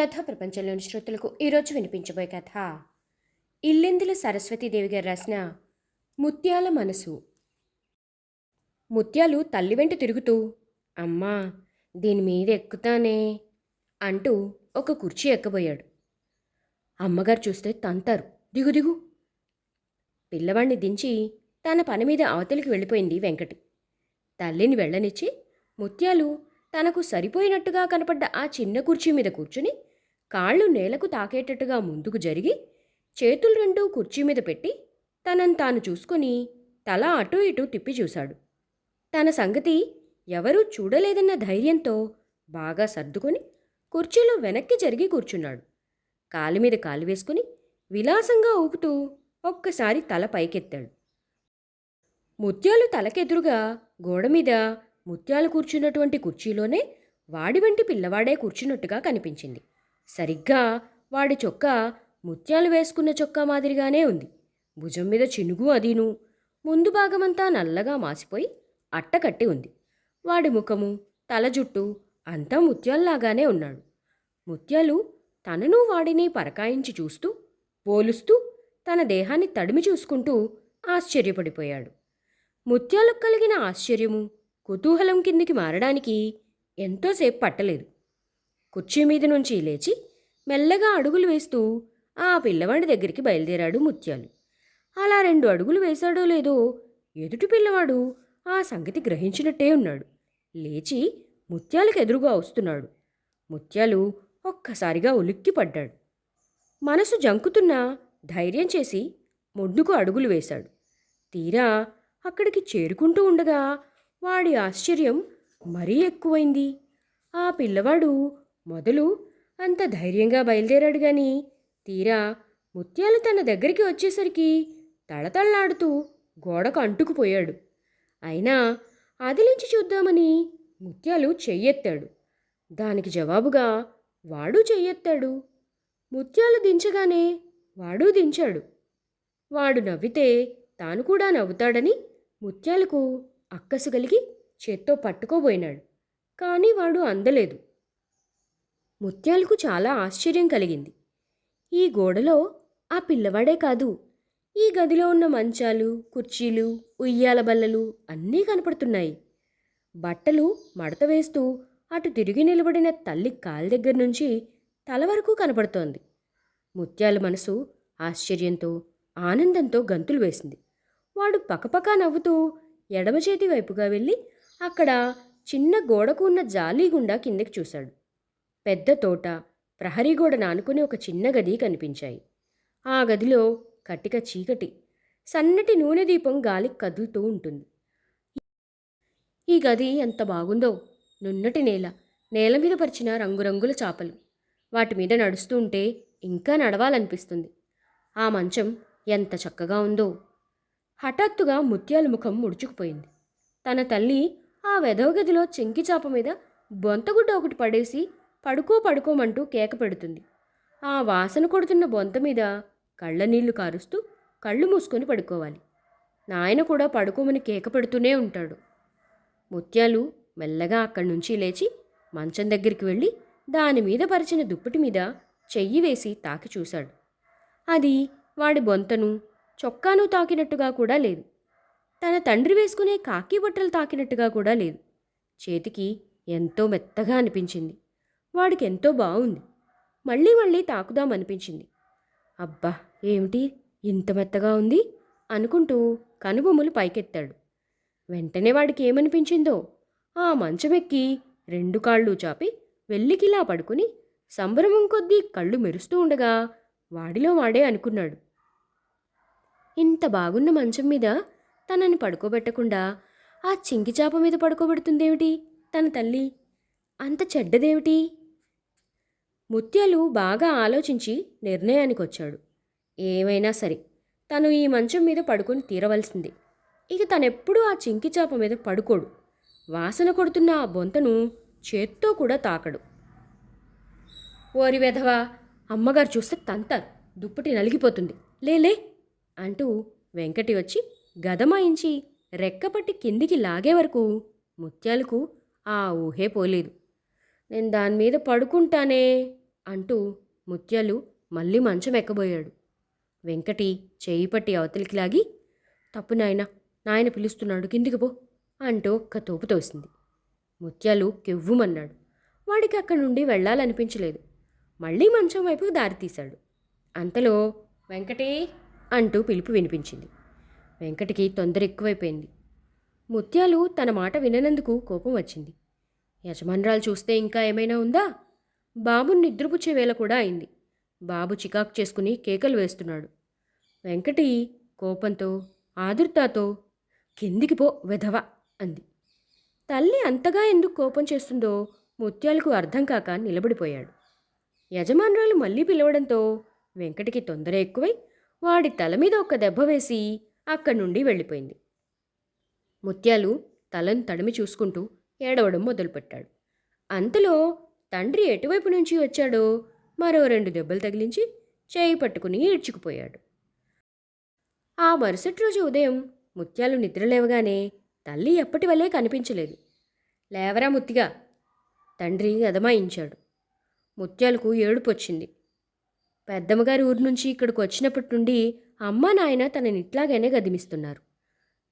కథ ప్రపంచంలోని శ్రోతలకు ఈరోజు వినిపించబోయే కథ. ఇల్లెందుల సరస్వతీదేవి గారు రాసిన ముత్యాల మనసు. ముత్యాలు తల్లి వెంట తిరుగుతూ అమ్మా దీని మీద ఎక్కుతానే అంటూ ఒక కుర్చీ ఎక్కబోయాడు. అమ్మగారు చూస్తే తంతారు దిగు దిగు. పిల్లవాణ్ణి దించి తన పని మీద అవతలికి వెళ్ళిపోయింది వెంకటి. తల్లిని వెళ్ళనిచ్చి ముత్యాలు తనకు సరిపోయినట్టుగా కనపడ్డ ఆ చిన్న కుర్చీ మీద కూర్చుని కాళ్ళు నేలకు తాకేటట్టుగా ముందుకు జరిగి చేతులు రెండూ కుర్చీ మీద పెట్టి తనను తాను చూసుకొని తల అటూ ఇటూ తిప్పి చూశాడు. తన సంగతి ఎవరూ చూడలేదన్న ధైర్యంతో బాగా సర్దుకొని కుర్చీలో వెనక్కి జరిగి కూర్చున్నాడు. కాలు మీద కాలు వేసుకుని విలాసంగా ఊపుతూ ఒక్కసారి తల పైకెత్తాడు. ముత్యాలు తలకెదురుగా గోడ మీద ముత్యాలు కూర్చున్నటువంటి కుర్చీలోనే వాడి వంటి పిల్లవాడే కూర్చున్నట్టుగా కనిపించింది. సరిగ్గా వాడి చొక్కా ముత్యాలు వేసుకున్న చొక్కా మాదిరిగానే ఉంది. భుజం మీద చినుగు అదీను. ముందు భాగమంతా నల్లగా మాసిపోయి అట్టకట్టి ఉంది. వాడి ముఖము తల జుట్టు అంతా ముత్యాల్లాగానే ఉన్నాడు. ముత్యాలు తనను వాడిని పరకాయించి చూస్తూ పోలుస్తూ తన దేహాన్ని తడిమి చూసుకుంటూ ఆశ్చర్యపడిపోయాడు. ముత్యాలకు కలిగిన ఆశ్చర్యము కుతూహలం కిందికి మారడానికి ఎంతోసేపు పట్టలేదు. కుర్చీ మీద నుంచి లేచి మెల్లగా అడుగులు వేస్తూ ఆ పిల్లవాడి దగ్గరికి బయలుదేరాడు ముత్యాలు. అలా రెండు అడుగులు వేశాడో లేదో ఎదుటి పిల్లవాడు ఆ సంగతి గ్రహించినట్టే ఉన్నాడు. లేచి ముత్యాలకు ఎదురుగా వస్తున్నాడు. ముత్యాలు ఒక్కసారిగా ఉలిక్కిపడ్డాడు మనసు జంకుతున్నా ధైర్యం చేసి ముందుకు అడుగులు వేశాడు. తీరా అక్కడికి చేరుకుంటూ ఉండగా వాడి ఆశ్చర్యం మరీ ఎక్కువైంది. ఆ పిల్లవాడు మొదలు అంత ధైర్యంగా బయలుదేరాడు గాని తీరా ముత్యాలు తన దగ్గరికి వచ్చేసరికి తళతళలాడుతూ గోడకు అంటుకుపోయాడు అయినా అదిలించి చూద్దామని ముత్యాలు చెయ్యెత్తాడు. దానికి జవాబుగా వాడు చెయ్యెత్తాడు. ముత్యాలు దించగానే వాడు దించాడు. వాడు నవ్వితే తాను కూడా నవ్వుతాడని ముత్యాలకు అక్కసు కలిగి చేత్తో పట్టుకోబోయినాడు. కానీ వాడు అందలేదు. ముత్యాలకు చాలా ఆశ్చర్యం కలిగింది. ఈ గోడలో ఆ పిల్లవాడే కాదు ఈ గదిలో ఉన్న మంచాలు కుర్చీలు ఉయ్యాల బల్లలు అన్నీ కనపడుతున్నాయి. బట్టలు మడత వేస్తూ అటు తిరిగి నిలబడిన తల్లి కాలి దగ్గర నుంచి తల వరకు కనపడుతోంది. ముత్యాల మనసు ఆశ్చర్యంతో ఆనందంతో గంతులు వేసింది. వాడు పకపకా నవ్వుతూ ఎడమ చేతి వైపుగా వెళ్ళి అక్కడ చిన్న గోడకు ఉన్న జాలీ గుండా కిందకి చూశాడు. పెద్ద తోట ప్రహరీ గోడను నానుకుని ఒక చిన్న గది కనిపించాయి. ఆ గదిలో కట్టిక చీకటి సన్నటి నూనె దీపం గాలికి కదులుతూ ఉంటుంది. ఈ గది ఎంత బాగుందో నున్నటి నేల నేల మీద పరిచిన రంగురంగుల చాపలు. వాటి మీద నడుస్తూ ఉంటే ఇంకా నడవాలనిపిస్తుంది. ఆ మంచం ఎంత చక్కగా ఉందో. హఠాత్తుగా ముత్యాల ముఖం ముడుచుకుపోయింది. తన తల్లి ఆ వెధవ గదిలో చెంకి చాప మీద బొంతగుడ్డ ఒకటి పడేసి పడుకో పడుకోమంటూ కేక పెడుతుంది. ఆ వాసన కొడుతున్న బొంత మీద కళ్ళనీళ్ళు కారుస్తూ కళ్ళు మూసుకొని పడుకోవాలి. నాయన కూడా పడుకోమని కేక పెడుతూనే ఉంటాడు. ముత్యాలు మెల్లగా అక్కడి నుంచి లేచి మంచం దగ్గరికి వెళ్ళి దాని మీద పరిచిన దుప్పటి మీద చెయ్యి వేసి తాకి చూశాడు. అది వాడి బొంతను చొక్కాను తాకినట్టుగా కూడా లేదు. తన తండ్రి వేసుకునే కాకి బట్టలు తాకినట్టుగా కూడా లేదు. చేతికి ఎంతో మెత్తగా అనిపించింది. వాడికి ఎంతో బాగుంది మళ్ళీ మళ్ళీ తాకుదామనిపించింది. అబ్బా ఏమిటి? ఇంత మెత్తగా ఉంది? అనుకుంటూ కనుబొమ్మలు పైకెత్తాడు. వెంటనే వాడికి ఏమనిపించిందో ఆ మంచమెక్కి రెండు కాళ్ళు చాపి వెల్లికిలా పడుకుని సంభ్రమం కొద్దీ కళ్ళు మెరుస్తూ ఉండగా వాడిలో వాడే అనుకున్నాడు. ఇంత బాగున్న మంచం మీద తనని పడుకోబెట్టకుండా ఆ చింకి చాప మీద పడుకోబెడుతుందేమిటి తన తల్లి? అంత చెడ్డదేమిటి? ముత్యాలు బాగా ఆలోచించి నిర్ణయానికి వచ్చాడు ఏమైనా సరే తను ఈ మంచం మీద పడుకొని తీరవలసిందే. ఇక తనెప్పుడూ ఆ చింకిచాప మీద పడుకోడు. వాసన కొడుతున్న ఆ బొంతను చేత్తో కూడా తాకడు. ఓరి వెధవా అమ్మగారు చూస్తే తంతారు. దుప్పటి నలిగిపోతుంది. లేలే అంటూ వెంకటి వచ్చి గదమాయించి రెక్కపట్టి కిందికి లాగే వరకు ముత్యాలకు ఆ ఊహే పోలేదు. నేను దాని మీద పడుకుంటానే అంటూ ముత్యాలు మళ్ళీ మంచం ఎక్కబోయాడు. వెంకటి చేయి పట్టి అవతలికి లాగి తప్పు నాయన నాయన పిలుస్తున్నాడు కిందికి పో అంటూ ఒక్క తోపు తోసింది. ముత్యాలు కెవ్వుమన్నాడు. వాడికి అక్కడి నుండి వెళ్ళాలనిపించలేదు. మళ్ళీ మంచం వైపు దారి తీశాడు. అంతలో వెంకటి అంటూ పిలుపు వినిపించింది. వెంకటికి తొందర ఎక్కువైపోయింది. ముత్యాలు తన మాట విననందుకు కోపం వచ్చింది. యజమానురాలు చూస్తే ఇంకా ఏమైనా ఉందా? బాబుని నిద్రపుచ్చే వేళ కూడా అయింది. బాబు చికాకు చేసుకుని కేకలు వేస్తున్నాడు. వెంకటి కోపంతో ఆదుర్తాతో కిందికి పో వెధవ అంది. తల్లి అంతగా ఎందుకు కోపం చేస్తుందో ముత్యాలకు అర్థం కాక నిలబడిపోయాడు. యజమానురాలు మళ్ళీ పిలవడంతో వెంకటికి తొందర ఎక్కువై వాడి తల మీద ఒక దెబ్బ వేసి అక్కడి నుండి వెళ్ళిపోయింది. ముత్యాలు తలను తడిమి చూసుకుంటూ ఏడవడం మొదలుపెట్టాడు. అంతలో తండ్రి ఎటువైపు నుంచి వచ్చాడో మరో రెండు దెబ్బలు తగిలించి చేయి పట్టుకుని ఈడ్చుకుపోయాడు ఆ మరుసటి రోజు ఉదయం ముత్యాలు నిద్రలేవగానే తల్లి ఎప్పటి వలే కనిపించలేదు. లేవరా ముత్తిగా? తండ్రి అదమాయించాడు ముత్యాలకు ఏడుపు వచ్చింది. పెద్దమ్మగారి ఊరు నుంచి ఇక్కడికి వచ్చినప్పటి నుండి అమ్మ నాయన తనని ఇట్లాగానే గదిమిస్తున్నారు.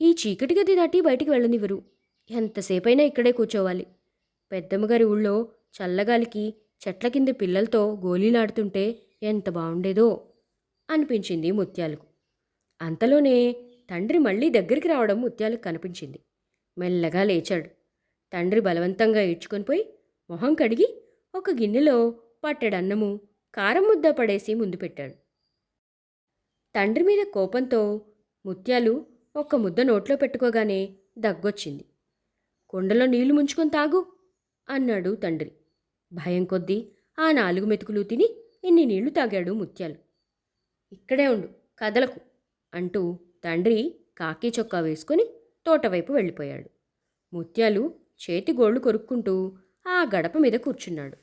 ఈ చీకటి గది దాటి బయటికి వెళ్ళనివ్వరు. ఎంతసేపైనా ఇక్కడే కూర్చోవాలి. పెద్దమ్మగారి ఊళ్ళో చల్లగాలికి చెట్ల కింద పిల్లలతో గోలీలాడుతుంటే ఎంత బాగుండేదో అనిపించింది ముత్యాలకు. అంతలోనే తండ్రి మళ్ళీ దగ్గరికి రావడం ముత్యాలకు కనిపించింది. మెల్లగా లేచాడు. తండ్రి బలవంతంగా ఈడ్చుకొని పోయి మొహం కడిగి ఒక గిన్నెలో పట్టెడన్నము కారం ముద్ద పడేసి ముందు పెట్టాడు. తండ్రి మీద కోపంతో ముత్యాలు ఒక్క ముద్ద నోట్లో పెట్టుకోగానే దగ్గొచ్చింది. కుండలో నీళ్ళు ముంచుకొని తాగు అన్నాడు తండ్రి. భయం కొద్దీ ఆ నాలుగు మెతుకులు తిని ఇన్ని నీళ్ళు తాగాడు ముత్యాలు. ఇక్కడే ఉండు కదలకు అంటూ తండ్రి కాకి చొక్కా వేసుకుని తోటవైపు వెళ్ళిపోయాడు. ముత్యాలు చేతి గోళ్ళు కొరుక్కుంటూ ఆ గడప మీద కూర్చున్నాడు.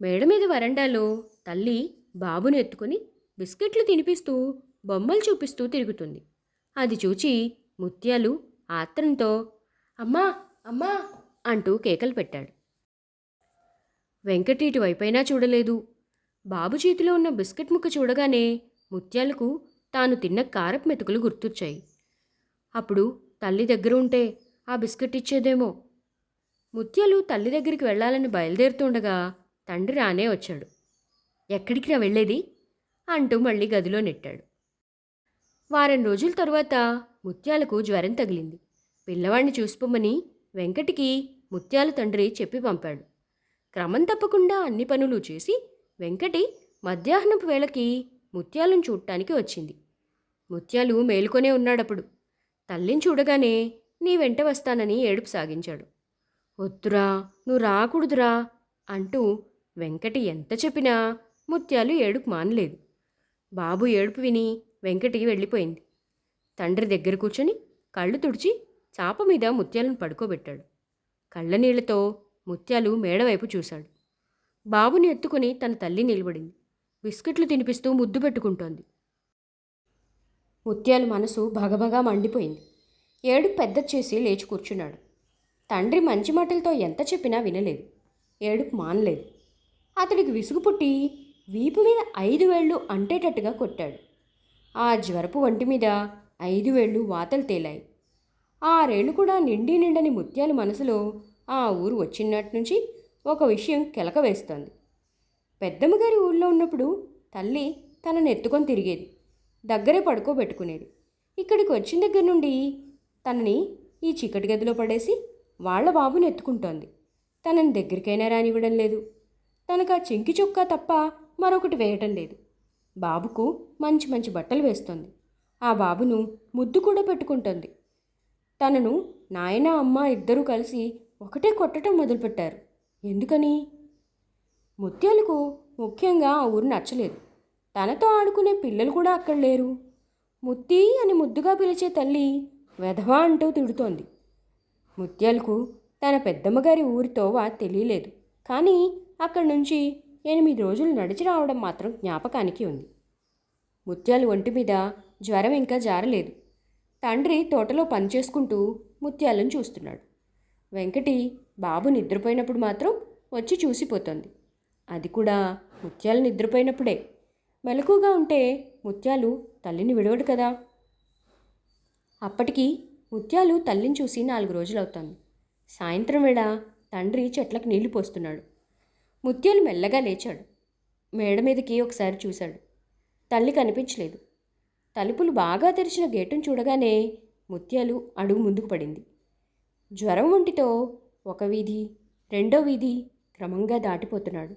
మేడ మీద వరండాలో తల్లి బాబుని ఎత్తుకుని బిస్కెట్లు తినిపిస్తూ బొమ్మలు చూపిస్తూ తిరుగుతుంది. అది చూచి ముత్యాలు ఆత్రంతో అమ్మా అమ్మా అంటూ కేకలు పెట్టాడు. వెంకటి ఇటువైపైనా చూడలేదు. బాబు చేతిలో ఉన్న బిస్కెట్ ముక్క చూడగానే ముత్యాలకు తాను తిన్న కారపు మెతుకులు గుర్తొచ్చాయి. అప్పుడు తల్లి దగ్గర ఉంటే ఆ బిస్కెట్ ఇచ్చేదేమో. ముత్యాలు తల్లి దగ్గరికి వెళ్ళాలని బయలుదేరుతుండగా తండ్రి రానే వచ్చాడు. ఎక్కడికి రా వెళ్ళేది? అంటూ మళ్ళీ గదిలో నెట్టాడు. వారం రోజుల తరువాత ముత్యాలకు జ్వరం తగిలింది. పిల్లవాడిని చూసిపోమని వెంకటికి ముత్యాల తండ్రి చెప్పి పంపాడు. క్రమం తప్పకుండా అన్ని పనులు చేసి వెంకటి మధ్యాహ్నపు వేళకి ముత్యాలను చూడటానికి వచ్చింది. ముత్యాలు మేలుకొనే ఉన్నాడప్పుడు. తల్లిని చూడగానే నీ వెంట వస్తానని ఏడుపు సాగించాడు. వద్దురా నువ్వు రాకూడదురా అంటూ వెంకటి ఎంత చెప్పినా ముత్యాలు ఏడుపు మానలేదు. బాబు ఏడుపు విని వెంకటి వెళ్ళిపోయింది. తండ్రి దగ్గర కూర్చొని కళ్ళు తుడిచి చాప మీద ముత్యాలను పడుకోబెట్టాడు. కళ్ళనీళ్ళతో ముత్యాలు మేడవైపు చూశాడు. బాబుని ఎత్తుకుని తన తల్లి నిలబడింది. బిస్కెట్లు తినిపిస్తూ ముద్దు పెట్టుకుంటోంది. ముత్యాలు మనసు భగభగా మండిపోయింది. ఏడు పెద్ద చేసి లేచి కూర్చున్నాడు. తండ్రి మంచి మాటలతో ఎంత చెప్పినా వినలేదు. ఏడుపు మానలేదు. అతడికి విసుగు పుట్టి వీపు మీద ఐదు వేళ్ళు అంటేటట్టుగా కొట్టాడు. ఆ జ్వరపు వంటి మీద ఐదు వేళ్ళు వాతలు తేలాయి. ఆరేళ్ళు కూడా నిండి నిండని ముత్యాల మనసులో ఆ ఊరు వచ్చినట్టు నుంచి ఒక విషయం కెలక వేస్తోంది. పెద్దమ్మగారి ఊళ్ళో ఉన్నప్పుడు తల్లి తనను ఎత్తుకొని తిరిగేది. దగ్గరే పడుకోబెట్టుకునేది. ఇక్కడికి వచ్చిన దగ్గర నుండి తనని ఈ చీకటి గదిలో పడేసి వాళ్ళ బాబుని ఎత్తుకుంటోంది. తనని దగ్గరికైనా రానివ్వడం లేదు. తనకు ఆ చెంకి చొక్కా తప్ప మరొకటి వేయటం లేదు. బాబుకు మంచి మంచి బట్టలు వేస్తోంది. ఆ బాబును ముద్దు కూడా పెట్టుకుంటుంది. తనను నాయన అమ్మ ఇద్దరూ కలిసి ఒకటే కొట్టడం మొదలుపెట్టారు. ఎందుకని? ముత్యాలకు ముఖ్యంగా ఆ ఊరు నచ్చలేదు. తనతో ఆడుకునే పిల్లలు కూడా అక్కడ లేరు. ముత్తి అని ముద్దుగా పిలిచే తల్లి వెధవా అంటూ తిడుతోంది. ముత్యాలకు తన పెద్దమ్మగారి ఊరితోవా తెలియలేదు. కానీ అక్కడి నుంచి ఎనిమిది రోజులు నడిచి రావడం మాత్రం జ్ఞాపకానికి ఉంది. ముత్యాలు ఒంటి మీద జ్వరం ఇంకా జారలేదు. తండ్రి తోటలో పనిచేసుకుంటూ ముత్యాలను చూస్తున్నాడు. వెంకటి బాబు నిద్రపోయినప్పుడు మాత్రం వచ్చి చూసిపోతోంది. అది కూడా ముత్యాలు నిద్రపోయినప్పుడే. మెలకుగా ఉంటే ముత్యాలు తల్లిని విడవడు కదా. అప్పటికి ముత్యాలు తల్లిని చూసి నాలుగు రోజులవుతోంది. సాయంత్రం వేళ తండ్రి చెట్లకు నీళ్ళు పోస్తున్నాడు. ముత్యాలు మెల్లగా లేచాడు. మేడ మీదకి ఒకసారి చూశాడు. తల్లి కనిపించలేదు. తలుపులు బాగా తెరిచిన గేటును చూడగానే ముత్యాలు అడుగు ముందుకు పడింది. జ్వరం ఒంటితో ఒక వీధి రెండో వీధి క్రమంగా దాటిపోతున్నాడు.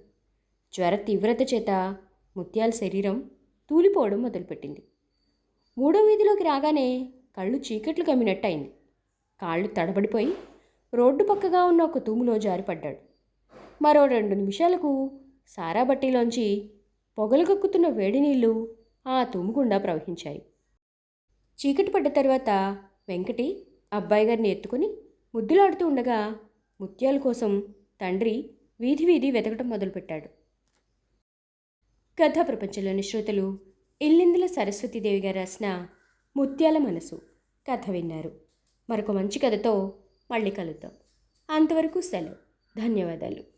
జ్వర తీవ్రత చేత ముత్యాల శరీరం తూలిపోవడం మొదలుపెట్టింది. మూడో వీధిలోకి రాగానే కళ్ళు చీకట్లు కమ్మినట్టయింది కాళ్ళు తడబడిపోయి రోడ్డు పక్కగా ఉన్న ఒక తూములో జారిపడ్డాడు. మరో రెండు నిమిషాలకు సారా బట్టీలోంచి పొగలు కక్కుతున్న వేడి నీళ్ళు ఆ తుమ్ముగుండా గుండా ప్రవహించాయి. చీకటి పడ్డ తర్వాత వెంకటి అబ్బాయి గారిని ఎత్తుకుని ముద్దులాడుతూ ఉండగా ముత్యాల కోసం తండ్రి వీధి వీధి వెతకటం మొదలుపెట్టాడు. కథా ప్రపంచంలోని శ్రోతలు ఇల్లిందుల సరస్వతీదేవి గారు రాసిన ముత్యాల మనసు కథ విన్నారు. మరొక మంచి కథతో మళ్ళీ కలుద్దాం. అంతవరకు సెలవు. ధన్యవాదాలు.